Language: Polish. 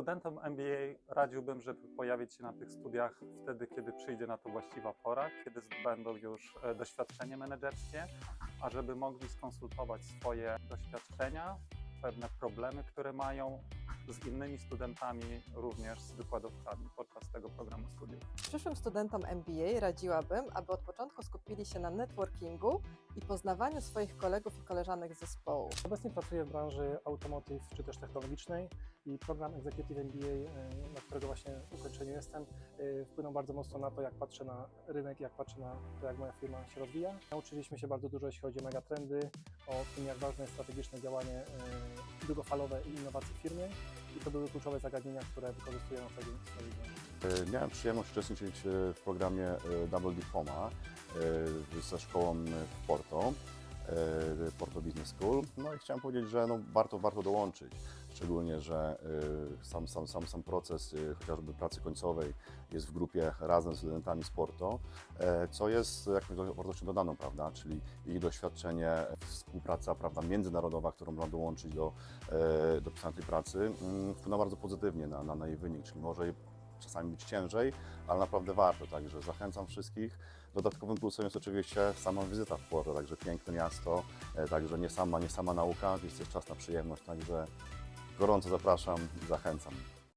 Studentom MBA radziłbym, żeby pojawić się na tych studiach wtedy, kiedy przyjdzie na to właściwa pora, kiedy zdobędą już e, doświadczenie menedżerskie, a żeby mogli skonsultować swoje doświadczenia, pewne problemy, które mają z innymi studentami, również z wykładowcami podczas tego programu studiów. Przyszłym studentom MBA radziłabym, aby od początku skupili się na networkingu i poznawaniu swoich kolegów i koleżanek z zespołu. Obecnie pracuję w branży automotive czy też technologicznej i program Executive MBA, e, na którego właśnie ukończeniu jestem, e, wpłynął bardzo mocno na to, jak patrzę na rynek, jak patrzę na to, jak moja firma się rozwija. Nauczyliśmy się bardzo dużo, jeśli chodzi o megatrendy, o tym, jak ważne jest strategiczne działanie e, długofalowe i innowacje w firmie i to były kluczowe zagadnienia, które wykorzystuję na co dzień. E, Miałem przyjemność uczestniczyć e, w programie Double Diploma ze szkołą w Porto, Porto Business School. No i chciałem powiedzieć, że no warto, warto dołączyć. Szczególnie, że e, sam, sam, sam, sam proces e, chociażby pracy końcowej jest w grupie razem z studentami z Porto, e, co jest jakąś wartością dodaną, prawda? Czyli ich doświadczenie, współpraca prawda, międzynarodowa, którą można dołączyć do, e, do pisania tej pracy, mm, wpływa bardzo pozytywnie na, na, na jej wynik, czyli może czasami być ciężej, ale naprawdę warto, także zachęcam wszystkich. Dodatkowym plusem jest oczywiście sama wizyta w Porto, także piękne miasto, e, także nie sama, nie sama nauka, jest też czas na przyjemność, także gorąco zapraszam i zachęcam.